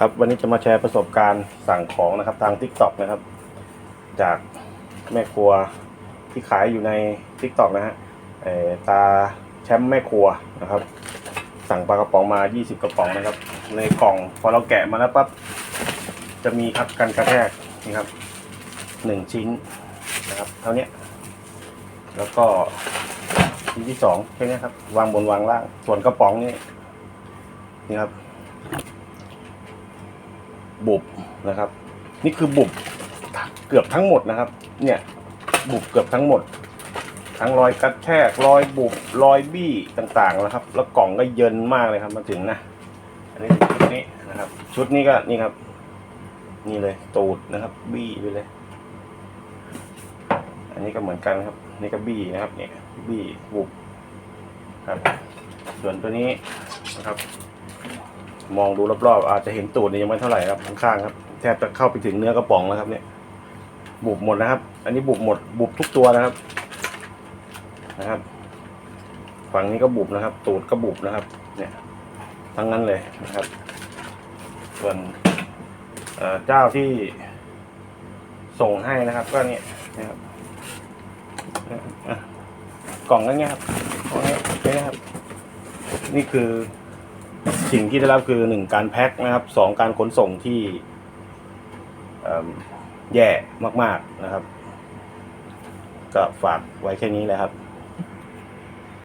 ครับวันนี้จะมาแชร์ประสบการณ์สั่งของนะครับทาง t ิ k t o k นะครับ จากแม่ครัวที่ขายอยู่ใน t ิ k t o k นะฮะตาแชมป์แม่ครัวนะครับ สั่งปลากระป๋องมา 20 กระป๋องนะครับ ในกล่องพอเราแกะมาแล้วปั๊บจะมีครับกันกระแทกนี่ครับหนึ่งชิ้นนะครับเท่านี้แล้วก็ชิ้นที่สองแค่นี้ครับ วางบนวางล่างส่วนกระป๋องนี่นี่ครับ บุบนะครับ นี่คือบุบเกือบทั้งหมดนะครับ เนี่ยบุบเกือบทั้งหมด ทั้งรอยกระแทกรอยบุบรอยบี้ต่างๆนะครับ แล้วกล่องก็เยินมากเลยครับมาถึงนะอันนี้ชุดนี้นะครับ ชุดนี้ก็นี่ครับ นี่เลยตูดนะครับ บี้ไปเลย อันนี้ก็เหมือนกันครับ นี่ก็บี้นะครับ เนี่ยบี้บุบครับ ส่วนตัวนี้นะครับ มองดูรอบๆ อาจจะเห็นตูดนี่ยังไม่เท่าไหร่ครับข้างๆครับแทบจะเข้าไปถึงเนื้อกระป๋องแล้วครับเนี่ย บุบหมดนะครับ อันนี้บุบหมด บุบทุกตัวนะครับ นะครับ ฝั่งนี้ก็บุบนะครับ ตูดก็บุบนะครับ เนี่ย ทั้งนั้นเลยนะครับ ส่วนเจ้าที่ส่งให้นะครับ ก็เนี่ยนะครับกล่องก็เงี้ยครับนี่นะครับ นี่คือ สิ่งที่ได้รับคือหนึ่งการแพ็คนะครับสองการขนส่งที่แย่มาก ๆนะครับ ก็ฝากไว้แค่นี้แหละครับ